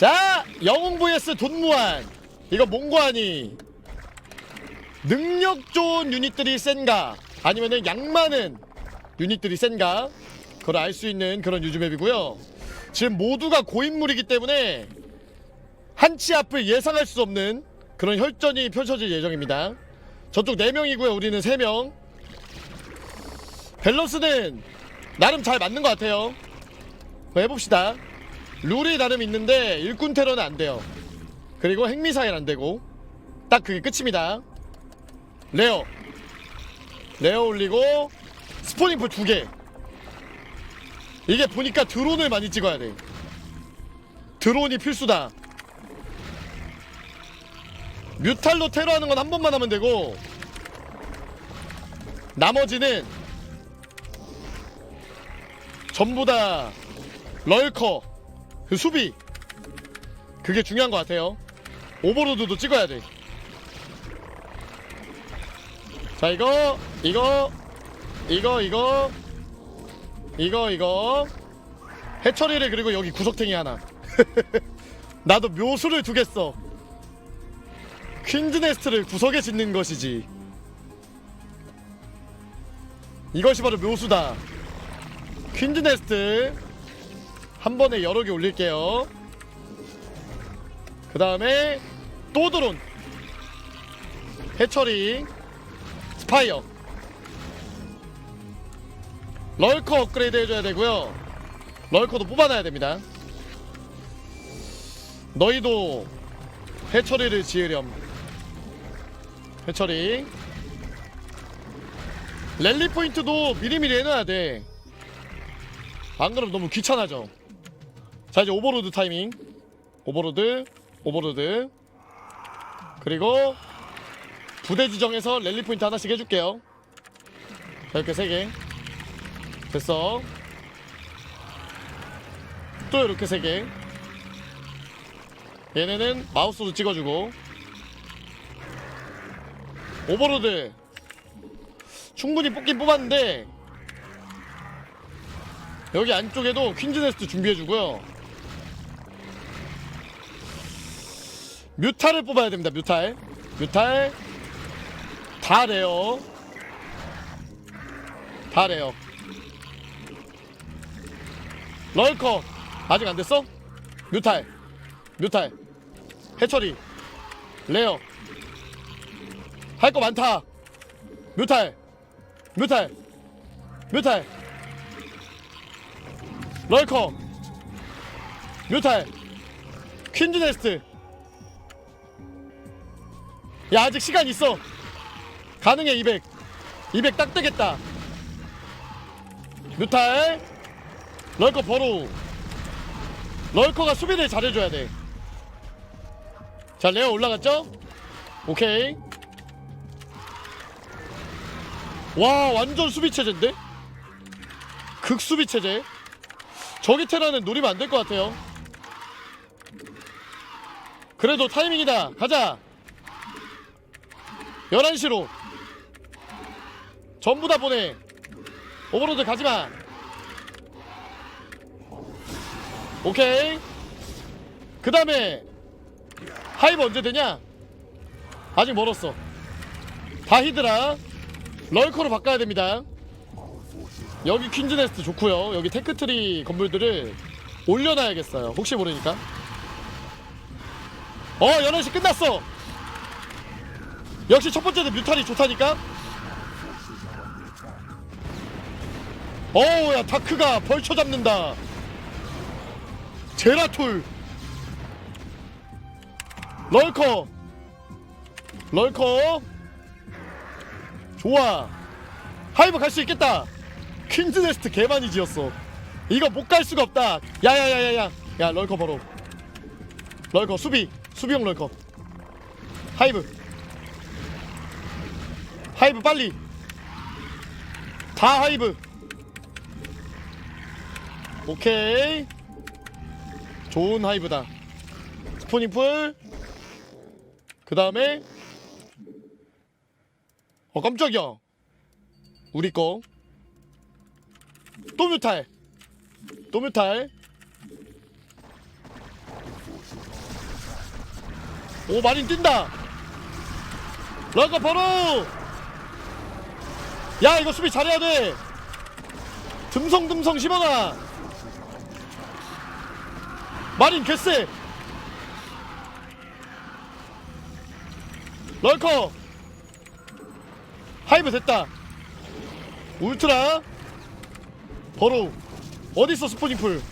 자 영웅 vs 돈무한. 이거 몽고하니 능력 좋은 유닛들이 센가? 아니면은 양 많은 유닛들이 센가? 그걸 알 수 있는 그런 유즈맵이고요. 지금 모두가 고인물이기 때문에 한치 앞을 예상할 수 없는 그런 혈전이 펼쳐질 예정입니다. 저쪽 4명이고요 우리는 3명. 밸런스는 나름 잘 맞는 것 같아요. 해봅시다 룰이 나름 있는데 일꾼 테러는 안 돼요. 그리고 핵미사일 안 되고 딱 그게 끝입니다. 레어 레어 올리고 스포닝풀 두 개. 이게 보니까 드론을 많이 찍어야 돼. 드론이 필수다. 뮤탈로 테러하는 건 한 번만 하면 되고 나머지는 전부 다 럴커 그 수비. 그게 중요한 것 같아요. 오버로드도 찍어야 돼자 이거 이거 이거 이거 이거 이거. 해처리를 그리고 여기 구석탱이 하나. 나도 묘수를 두겠어. 퀸즈네스트를 구석에 짓는 것이지. 이것이 바로 묘수다. 퀸즈네스트 한 번에 여러 개 올릴게요. 그 다음에 또 드론, 해처리, 스파이어, 럴커 업그레이드 해줘야 되고요. 럴커도 뽑아놔야 됩니다. 너희도 해처리를 지으렴. 해처리. 랠리 포인트도 미리미리 해놔야 돼. 안 그러면 너무 귀찮아져. 자 이제 오버로드 타이밍. 오버로드 오버로드. 그리고 부대 지정해서 랠리 포인트 하나씩 해줄게요. 자 이렇게 세개. 됐어. 또 이렇게 세개. 얘네는 마우스로 찍어주고. 오버로드. 충분히 뽑긴 뽑았는데 여기 안쪽에도 퀸즈네스트 준비해주고요 뮤탈을 뽑아야 됩니다. 뮤탈. 뮤탈. 다 레어. 다 레어. 럴커. 아직 안 됐어? 뮤탈. 뮤탈. 해처리. 레어. 할 거 많다. 뮤탈. 뮤탈. 뮤탈. 럴커. 뮤탈. 퀸즈 네스트. 야 아직 시간 있어. 가능해 200 200딱 되겠다. 뮤탈 럴커 버로 럴커가 수비를 잘해줘야 돼자 레어 올라갔죠? 오케이. 와 완전 수비 체제인데? 극수비 체제. 저기 테라는 노리면 안 될 것 같아요. 그래도 타이밍이다. 가자 11시로 전부 다 보내. 오버로드 가지마 오케이. 그 다음에 하이브 언제 되냐? 아직 멀었어. 다 히드라 럴커로 바꿔야 됩니다. 여기 퀸즈네스트 좋고요. 여기 테크트리 건물들을 올려놔야겠어요. 혹시 모르니까. 어 11시 끝났어 역시 첫 번째는 뮤탈이 좋다니까? 어우 야 다크가 벌쳐 잡는다. 제라툴. 럴커. 럴커. 좋아. 하이브 갈 수 있겠다. 퀸즈네스트 개 많이 지었어. 이거 못 갈 수가 없다. 야야야야야. 야 럴커 바로. 럴커 수비. 수비용 럴커. 하이브 하이브 빨리. 다 하이브. 오케이. 좋은 하이브다. 스포닝풀. 그 다음에. 어 깜짝이야. 우리 거 또 뮤탈. 또 뮤탈. 오 마린 뛴다. 럴커 바로 야 이거 수비 잘해야 돼. 듬성듬성 심어놔. 마린 개쎄. 럴커. 하이브 됐다. 울트라. 버로우 어딨어 스포닝풀?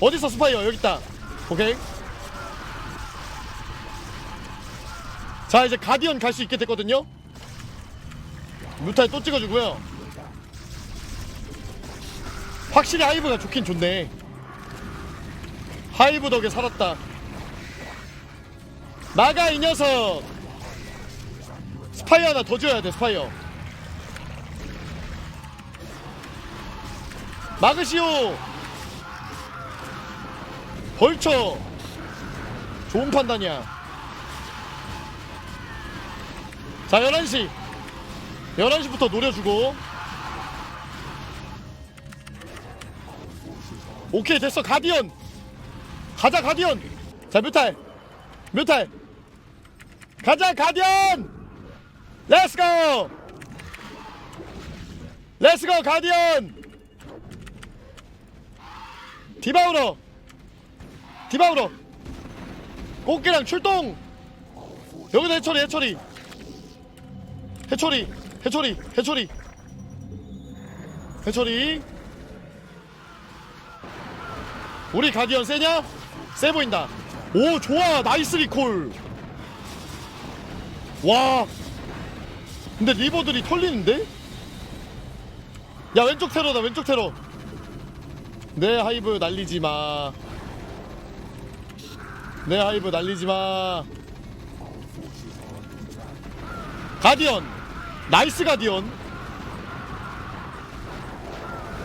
어딨어 스파이어? 여깄다. 오케이. 자 이제 가디언 갈 수 있게 됐거든요 무탈 또 찍어주고요. 확실히 하이브가 좋긴 좋네. 하이브 덕에 살았다. 나가 이 녀석! 스파이어 하나 더 줘야 돼 스파이어. 막으시오! 벌쳐! 좋은 판단이야. 자 11시 11시부터 노려주고. 오케이 됐어. 가디언. 가자 가디언. 자 뮤탈 뮤탈 가자 가디언. 렛츠고 렛츠고 가디언. 디바우로. 디바우로. 꽃게랑 출동. 여기다 해처리 해처리. 해처리 해처리 해처리. 해처리. 우리 가디언 세냐? 세 보인다. 오 좋아. 나이스 리콜. 와. 근데 리버들이 털리는데? 야 왼쪽 테러다 왼쪽 테러. 내 하이브 날리지마. 내 하이브 날리지마. 가디언 나이스 가디언.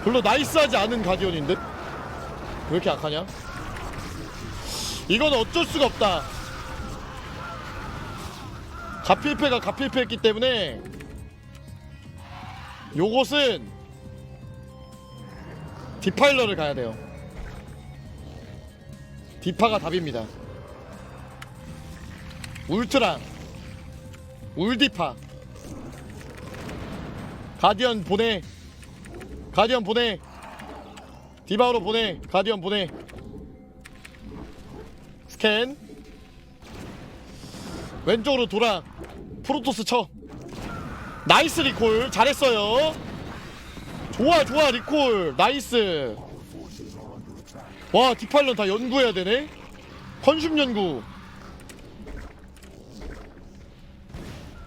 별로 나이스하지 않은 가디언인데 왜 이렇게 약하냐? 이건 어쩔 수가 없다. 가필패가 가필패했기 때문에 요것은 디파일러를 가야 돼요. 디파가 답입니다. 울트라. 울디파 가디언 보내. 가디언 보내. 디바우로 보내. 가디언 보내. 스캔. 왼쪽으로 돌아. 프로토스 쳐. 나이스 리콜. 잘했어요. 좋아 좋아 리콜. 나이스. 와 디팔런 다 연구해야 되네. 컨슘 연구.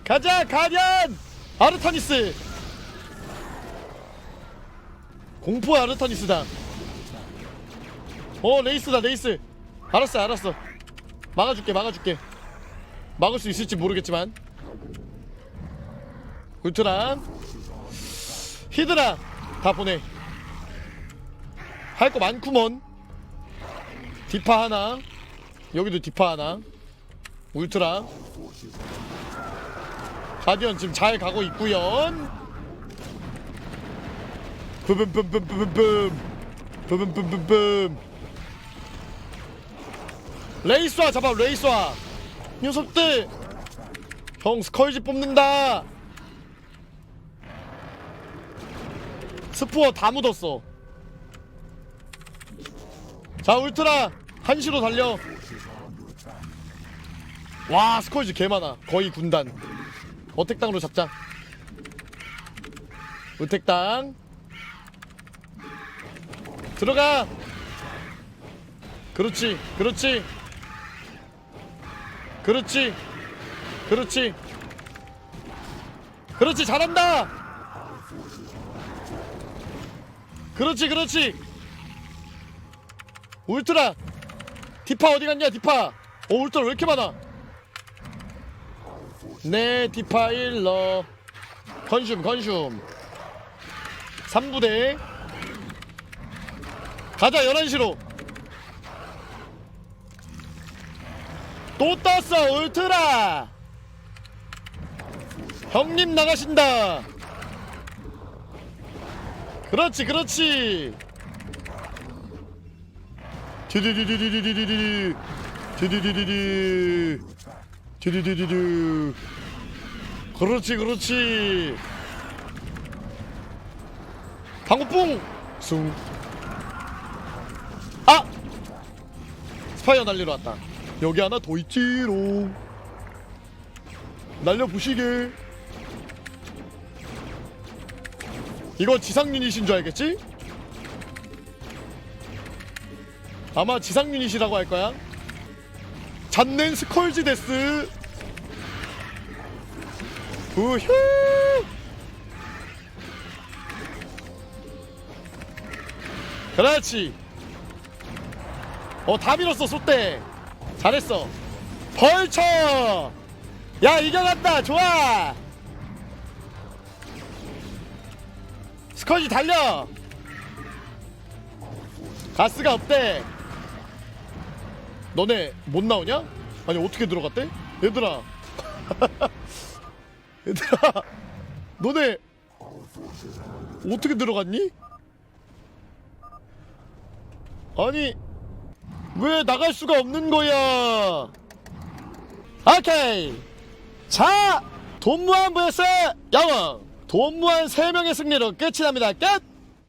가자 가디언! 아르타니스 공포 아르타니스다. 어 레이스다 레이스. 알았어 알았어. 막아줄게 막아줄게. 막을 수 있을지 모르겠지만. 울트라 히드라. 다 보내. 할 거 많구먼. 디파 하나. 여기도 디파 하나. 울트라. 가디언 지금 잘 가고 있구요 뿜뿜뿜뿜뿜뿜 뿜뿜뿜뿜뿜 레이스와 잡아 레이스와. 녀석들 형 스컬지 뽑는다. 스포어 다 묻었어. 자 울트라 한시로 달려. 와 스컬지 개 많아. 거의 군단. 어택당으로 잡자. 우택당 들어가. 그렇지 그렇지. 그렇지 그렇지. 그렇지 잘한다. 그렇지 그렇지. 울트라. 디파 어디 갔냐 디파? 어 울트라 왜 이렇게 많아? 네 디파 일러. 컨슘 컨슘 3부대 가자 11시로. 또 떴어 울트라. 형님 나가신다. 그렇지 그렇지. 디디디디디디디디 디 디디디디 디 디디디디 그렇지 그렇지. 방구뿡 숭 아! 스파이어 날리러 왔다. 여기 하나 더 있지롱. 날려보시게 이거 지상 유닛인 줄 알겠지? 아마 지상 유닛이라고 할 거야. 잡는 스컬지 데스. 우휴 그렇지 어다 밀었어 쏟대. 잘했어. 벌쳐! 야 이겨갔다. 좋아. 스컬지 달려. 가스가 없대. 너네 못 나오냐? 아니 어떻게 들어갔대? 얘들아. 얘들아. 너네 어떻게 들어갔니? 아니 왜 나갈 수가 없는 거야? 오케이. 자 돈무한 vs 영웅 돈무한 3명의 승리로 끝이 납니다. 끝